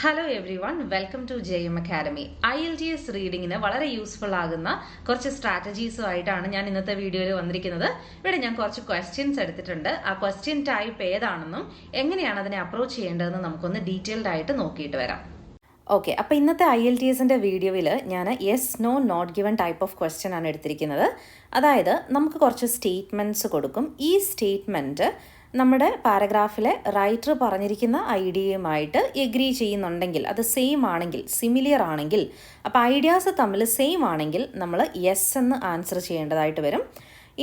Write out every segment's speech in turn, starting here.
Hello everyone welcome to J M academy IELTS റീഡിങ്ങിന് വളരെ useful ആകുന്ന കുറച്ച് സ്ട്രാറ്റജീസും ആയിട്ടാണ് ഞാൻ ഇന്നത്തെ വീഡിയോയിൽ വന്നിരിക്കുന്നത്. ഇവിടെ ഞാൻ കുറച്ച് ക്വസ്റ്റ്യൻസ് എടുത്തിട്ടുണ്ട്. ആ ക്വസ്റ്റ്യൻ ടൈപ്പ് ഏതാണെന്നും എങ്ങനെയാണ് അതിനെ അപ്രോച്ച് ചെയ്യേണ്ടതെന്ന് നമുക്കൊന്ന് ഡീറ്റെയിൽഡ് ആയിട്ട് നോക്കിയിട്ട് വരാം. ഓക്കെ അപ്പോൾ ഇന്നത്തെ ഐ എൽ ടി എസിന്റെ വീഡിയോയിൽ ഞാൻ yes no not given type of question ആണ് എടുത്തിരിക്കുന്നത്. അതായത് നമുക്ക് കുറച്ച് സ്റ്റേറ്റ്മെന്റ്സ് കൊടുക്കും. ഈ സ്റ്റേറ്റ്മെന്റ് നമ്മുടെ പാരഗ്രാഫിലെ റൈറ്റർ പറഞ്ഞിരിക്കുന്ന ഐഡിയയുമായിട്ട് എഗ്രി ചെയ്യുന്നുണ്ടെങ്കിൽ അത് സെയിം ആണെങ്കിൽ സിമിലിയർ ആണെങ്കിൽ അപ്പോൾ ഐഡിയാസ് തമ്മിൽ സെയിം ആണെങ്കിൽ നമ്മൾ യെസ് എന്ന് ആൻസർ ചെയ്യേണ്ടതായിട്ട് വരും.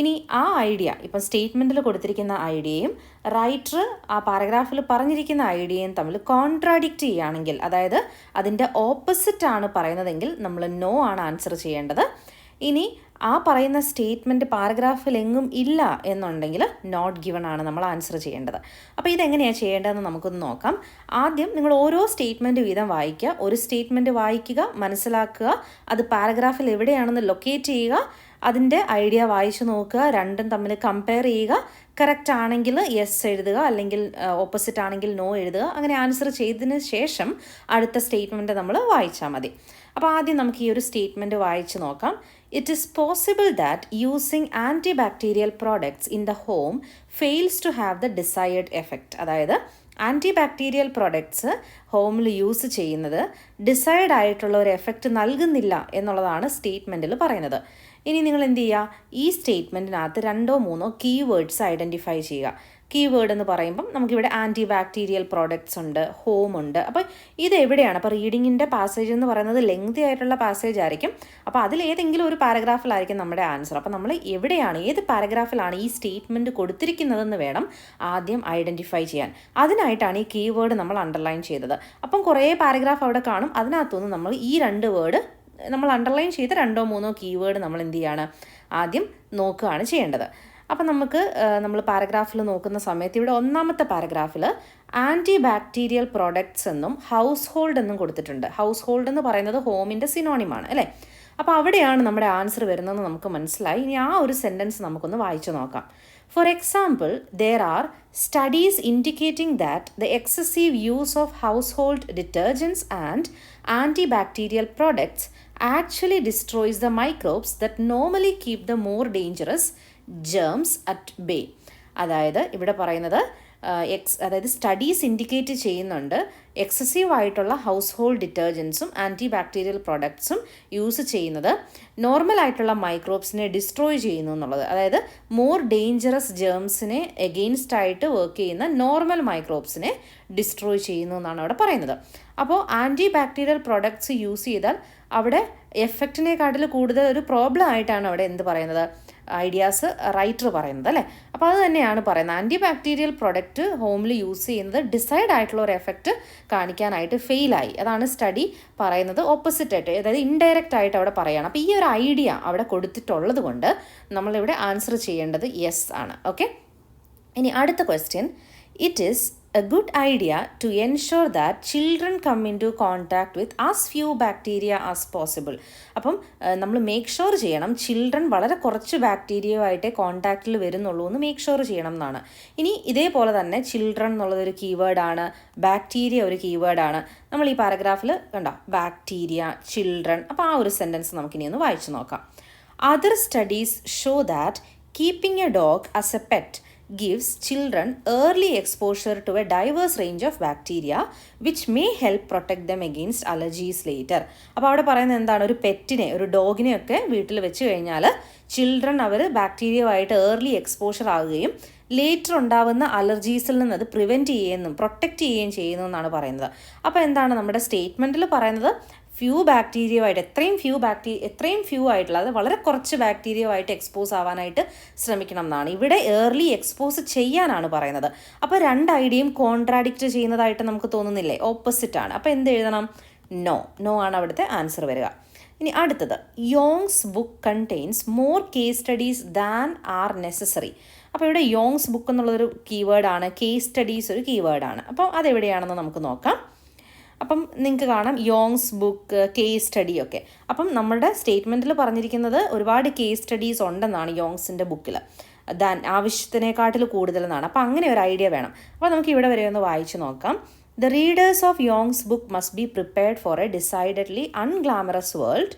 ഇനി ആ ഐഡിയ ഇപ്പം സ്റ്റേറ്റ്മെന്റിൽ കൊടുത്തിരിക്കുന്ന ഐഡിയയും റൈറ്റർ ആ പാരഗ്രാഫിൽ പറഞ്ഞിരിക്കുന്ന ഐഡിയയും തമ്മിൽ കോൺട്രാഡിക്റ്റ് ചെയ്യുകയാണെങ്കിൽ അതായത് അതിന്റെ ഓപ്പോസിറ്റ് ആണ് പറയുന്നതെങ്കിൽ നമ്മൾ നോ ആണ് ആൻസർ ചെയ്യേണ്ടത്. ഇനി ആ പറയുന്ന സ്റ്റേറ്റ്മെന്റ് പാരഗ്രാഫിൽ എങ്ങും ഇല്ല എന്നുണ്ടെങ്കിൽ നോട്ട് ഗിവൺ ആണ് നമ്മൾ ആൻസർ ചെയ്യേണ്ടത്. അപ്പോൾ ഇതെങ്ങനെയാണ് ചെയ്യേണ്ടതെന്ന് നമുക്കൊന്ന് നോക്കാം. ആദ്യം നിങ്ങൾ ഓരോ സ്റ്റേറ്റ്മെന്റ് വീതം വായിക്കുക. ഒരു സ്റ്റേറ്റ്മെന്റ് വായിക്കുക മനസ്സിലാക്കുക. അത് പാരഗ്രാഫിൽ എവിടെയാണെന്ന് ലൊക്കേറ്റ് ചെയ്യുക. അതിന്റെ ഐഡിയ വായിച്ചു നോക്കുക. രണ്ടും തമ്മിൽ കമ്പയർ ചെയ്യുക. കറക്റ്റ് ആണെങ്കിൽ യെസ് എഴുതുക. അല്ലെങ്കിൽ ഓപ്പോസിറ്റ് ആണെങ്കിൽ നോ എഴുതുക. അങ്ങനെ ആൻസർ ചെയ്തതിന് ശേഷം അടുത്ത സ്റ്റേറ്റ്മെന്റ് നമ്മൾ വായിച്ചാൽ മതി. അപ്പോൾ ആദ്യം നമുക്ക് ഈ ഒരു സ്റ്റേറ്റ്മെന്റ് വായിച്ച് നോക്കാം. It is possible that using anti bacterial products in the home fails to have the desired effect അതായത് ആന്റി ബാക്ടീരിയൽ പ്രോഡക്ട്സ് ഹോമിൽ യൂസ് ചെയ്യുന്നത് ഡിസൈഡ് ആയിട്ടുള്ള ഒരു എഫക്റ്റ് നൽകുന്നില്ല എന്നുള്ളതാണ് സ്റ്റേറ്റ്മെന്റിൽ പറയുന്നത്. ഇനി നിങ്ങൾ എന്ത് ചെയ്യുക? ഈ സ്റ്റേറ്റ്മെന്റിനകത്ത് രണ്ടോ മൂന്നോ കീവേഡ്സ് ഐഡന്റിഫൈ ചെയ്യുക. കീവേഡ് എന്ന് പറയുമ്പം നമുക്കിവിടെ ആന്റി ബാക്ടീരിയൽ പ്രോഡക്ട്സ് ഉണ്ട് ഹോം ഉണ്ട്. അപ്പോൾ ഇത് എവിടെയാണ്? അപ്പോൾ റീഡിങ്ങിന്റെ പാസേജ് എന്ന് പറയുന്നത് ലെങ്തി ആയിട്ടുള്ള പാസേജ് ആയിരിക്കും. അപ്പോൾ അതിൽ ഏതെങ്കിലും ഒരു പാരഗ്രാഫിലായിരിക്കും നമ്മുടെ ആൻസർ അപ്പോൾ നമ്മൾ എവിടെയാണ് ഏത് പാരഗ്രാഫിലാണ് ഈ സ്റ്റേറ്റ്മെന്റ് കൊടുത്തിരിക്കുന്നതെന്ന് വേണം ആദ്യം ഐഡന്റിഫൈ ചെയ്യാൻ. അതിനായിട്ടാണ് ഈ കീവേഡ് നമ്മൾ അണ്ടർലൈൻ ചെയ്തത്. അപ്പം കുറേ പാരഗ്രാഫ് അവിടെ കാണും. അതിനകത്തുനിന്ന് നമ്മൾ ഈ രണ്ട് വേർഡ് നമ്മൾ അണ്ടർലൈൻ ചെയ്ത രണ്ടോ മൂന്നോ കീവേഡ് നമ്മൾ എന്ത് ചെയ്യാണ്? ആദ്യം നോക്കുകയാണ് ചെയ്യേണ്ടത്. അപ്പം നമുക്ക് നമ്മൾ പാരഗ്രാഫിൽ നോക്കുന്ന സമയത്ത് ഇവിടെ ഒന്നാമത്തെ പാരഗ്രാഫിൽ ആന്റി ബാക്ടീരിയൽ പ്രോഡക്ട്സ് എന്നും ഹൗസ് ഹോൾഡ് എന്നും കൊടുത്തിട്ടുണ്ട്. ഹൗസ് ഹോൾഡ് എന്ന് പറയുന്നത് ഹോമിന്റെ സിനോണിമാണ് അല്ലേ? അപ്പോൾ അവിടെയാണ് നമ്മുടെ ആൻസർ വരുന്നതെന്ന് നമുക്ക് മനസ്സിലായി. ഇനി ആ ഒരു സെന്റൻസ് നമുക്കൊന്ന് വായിച്ചു നോക്കാം. For example there are studies indicating that the excessive use of household detergents and anti bacterial products actually destroys the microbes that normally keep the more dangerous germs at bay അതായത് ഇവിടെ പറയുന്നത് എക്സ് അതായത് studies indicate ചെയ്യുന്നുണ്ട് excessive ആയിട്ടുള്ള household ഡിറ്റർജൻസും anti bacterial പ്രോഡക്ട്സും use ചെയ്യുന്നത്. നോർമൽ ആയിട്ടുള്ള മൈക്രോബ്സിനെ ഡിസ്ട്രോയ് ചെയ്യുന്നു എന്നുള്ളത്. അതായത് മോർ ഡേഞ്ചറസ് ജേംസിനെ എഗെയിൻസ്റ്റ് ആയിട്ട് വർക്ക് ചെയ്യുന്ന നോർമൽ മൈക്രോബ്സിനെ ഡിസ്ട്രോയ് ചെയ്യുന്നു എന്നാണ് അവിടെ പറയുന്നത്. അപ്പോൾ ആന്റി ബാക്ടീരിയൽ പ്രോഡക്ട്സ് യൂസ് ചെയ്താൽ അവിടെ എഫക്റ്റിനെക്കാട്ടിൽ കൂടുതൽ ഒരു പ്രോബ്ലം ആയിട്ടാണ് അവിടെ എന്ത് പറയുന്നത്? ഐഡിയാസ് റൈറ്റർ പറയുന്നത് അല്ലേ? അപ്പോൾ അത് തന്നെയാണ് പറയുന്നത്. ആന്റി ബാക്ടീരിയൽ പ്രൊഡക്റ്റ് ഹോമിൽ യൂസ് ചെയ്യുന്നത് ഡിസൈഡ് ആയിട്ടുള്ള ഒരു എഫക്റ്റ് കാണിക്കാനായിട്ട് ഫെയിലായി അതാണ് സ്റ്റഡി പറയുന്നത് ഓപ്പോസിറ്റ് ആയിട്ട്. അതായത് ഇൻഡയറക്റ്റ് ആയിട്ട് അവിടെ പറയുകയാണ് അപ്പോൾ ഈ ഒരു ഐഡിയ അവിടെ കൊടുത്തിട്ടുള്ളത് കൊണ്ട് നമ്മളിവിടെ ആൻസർ ചെയ്യേണ്ടത് യെസ് ആണ്. ഓക്കെ ഇനി അടുത്ത question it is good idea to ensure that children come into contact with as few bacteria as possible അപ്പം നമ്മൾ മേക്ക് ഷുവർ ചെയ്യണം ചിൽഡ്രൻ വളരെ കുറച്ച് ബാക്ടീരിയയുമായിട്ടേ കോൺടാക്റ്റിൽ വരുന്നുള്ളൂ എന്ന് മേക്ക് ഷുവർ ചെയ്യണം എന്നാണ്. ഇനി ഇതേപോലെ തന്നെ ചിൽഡ്രൻ എന്നുള്ളതൊരു കീവേഡാണ് ബാക്ടീരിയ ഒരു കീവേഡാണ് നമ്മൾ ഈ പാരഗ്രാഫിൽ കണ്ടോ ബാക്ടീരിയ ചിൽഡ്രൻ അപ്പോൾ ആ ഒരു സെന്റൻസ് നമുക്കിനി ഒന്ന് വായിച്ചു നോക്കാം. Other studies show that keeping a dog as a pet gives children early exposure to a diverse range of bacteria which may help protect them against allergies later. അപ്പോൾ അവിടെ പറയുന്നത് എന്താണ്? ഒരു പെറ്റിനെ ഒരു ഡോഗിനെ ഒക്കെ വീട്ടിൽ വെച്ച് കഴിഞ്ഞാൽ ചിൽഡ്രൻ അവർ ബാക്ടീരിയയുമായിട്ട് ഏർലി എക്സ്പോഷർ ആകുകയും ലേറ്റർ ഉണ്ടാവുന്ന അലർജീസിൽ നിന്ന് അത് പ്രിവെന്റ് ചെയ്യുകയും പ്രൊട്ടക്റ്റ് ചെയ്യുകയും ചെയ്യുന്നു എന്നാണ് പറയുന്നത്. അപ്പോൾ എന്താണ് നമ്മുടെ സ്റ്റേറ്റ്മെന്റിൽ പറയുന്നത്? ഫ്യൂ ബാക്ടീരിയയുമായിട്ട് എത്രയും ഫ്യൂ ബാക്ടീരിയ എത്രയും ഫ്യൂ ആയിട്ടുള്ള അത് വളരെ കുറച്ച് ബാക്ടീരിയ ആയിട്ട് എക്സ്പോസ് ആവാനായിട്ട് ശ്രമിക്കണം എന്നാണ്. ഇവിടെ ഏർലി എക്സ്പോസ് ചെയ്യാനാണ് പറയുന്നത്. അപ്പോൾ രണ്ട് ഐഡിയയും കോൺട്രാഡിക്റ്റ് ചെയ്യുന്നതായിട്ട് നമുക്ക് തോന്നുന്നില്ലേ? ഓപ്പോസിറ്റ് ആണ്. അപ്പോൾ എന്ത് എഴുതണം? നോ നോ ആണ് അവിടുത്തെ ആൻസർ വരിക. ഇനി അടുത്തത്. Young's book contains more case studies than are necessary അപ്പോൾ ഇവിടെ യോങ്സ് ബുക്ക് എന്നുള്ളൊരു കീവേഡാണ് കേസ് സ്റ്റഡീസ് ഒരു കീവേഡാണ് അപ്പോൾ അതെവിടെയാണെന്ന് നമുക്ക് നോക്കാം. അപ്പം നിങ്ങൾക്ക് കാണാം യോങ്സ് ബുക്ക് കേസ് സ്റ്റഡി ഒക്കെ. അപ്പം നമ്മളുടെ സ്റ്റേറ്റ്മെന്റിൽ പറഞ്ഞിരിക്കുന്നത് ഒരുപാട് കേസ് സ്റ്റഡീസ് ഉണ്ടെന്നാണ് യോങ്സിന്റെ ബുക്കിൽ ദാൻ ആവശ്യത്തിനേക്കാട്ടിൽ കൂടുതലെന്നാണ്. അപ്പം അങ്ങനെ ഒരു ഐഡിയ വേണം. അപ്പോൾ നമുക്ക് ഇവിടെ വരെ ഒന്ന് വായിച്ച് നോക്കാം. The readers of Young's book must be prepared for a decidedly unglamorous world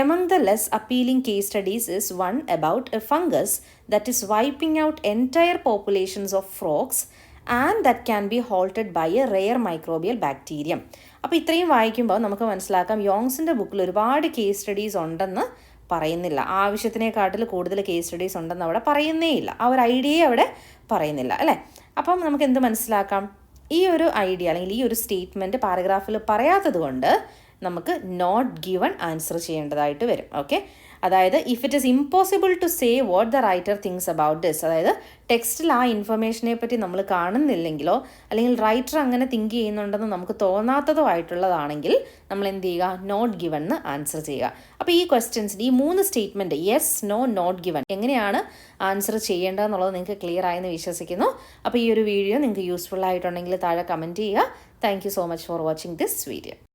among the less appealing case studies is one about a fungus that is wiping out entire populations of frogs and that can be halted by a rare microbial bacterium അപ്പോൾ ഇത്രയും വായിക്കുമ്പോൾ നമുക്ക് മനസ്സിലാക്കാം യോങ്സിന്റെ ബുക്കിൽ ഒരുപാട് case studies ഉണ്ടെന്ന് പറയുന്നില്ല. ആവശ്യത്തിനെക്കാട്ടിൽ കൂടുതൽ കേസ് സ്റ്റഡീസ് ഉണ്ടെന്ന് അവിടെ പറയുന്നേ ഇല്ല. ആ ഒരു ഐഡിയയെ അവിടെ പറയുന്നില്ല അല്ലേ? അപ്പം നമുക്ക് എന്ത് മനസ്സിലാക്കാം? ഈ ഒരു ഐഡിയ അല്ലെങ്കിൽ ഈ ഒരു സ്റ്റേറ്റ്മെന്റ് പാരഗ്രാഫിൽ പറയാത്തത് കൊണ്ട് നമുക്ക് നോട്ട് ഗിവൺ ആൻസർ ചെയ്യേണ്ടതായിട്ട് വരും. ഓക്കെ അതായത് if it is impossible to say what the writer thinks about this അതായത് ടെക്സ്റ്റിൽ ആ ഇൻഫർമേഷനെ പറ്റി നമ്മൾ കാണുന്നില്ലെങ്കിലോ അല്ലെങ്കിൽ റൈറ്റർ അങ്ങനെ തിങ്ക് ചെയ്യുന്നുണ്ടെന്ന് നമുക്ക് തോന്നാത്തതോ ആയിട്ടുള്ളതാണെങ്കിൽ നമ്മൾ എന്ത് ചെയ്യുക? നോട്ട് ഗിവൺ എന്ന് ആൻസർ ചെയ്യുക. അപ്പോൾ ഈ ക്വസ്റ്റ്യൻസിന് ഈ മൂന്ന് statement yes no not given എങ്ങനെയാണ് ആൻസർ ചെയ്യേണ്ടതെന്നുള്ളത് നിങ്ങൾക്ക് ക്ലിയർ ആയെന്ന് വിശ്വസിക്കുന്നു. അപ്പോൾ ഈ ഒരു വീഡിയോ നിങ്ങൾക്ക് യൂസ്ഫുൾ ആയിട്ടുണ്ടെങ്കിൽ താഴെ കമന്റ് ചെയ്യുക. Thank so much for watching this video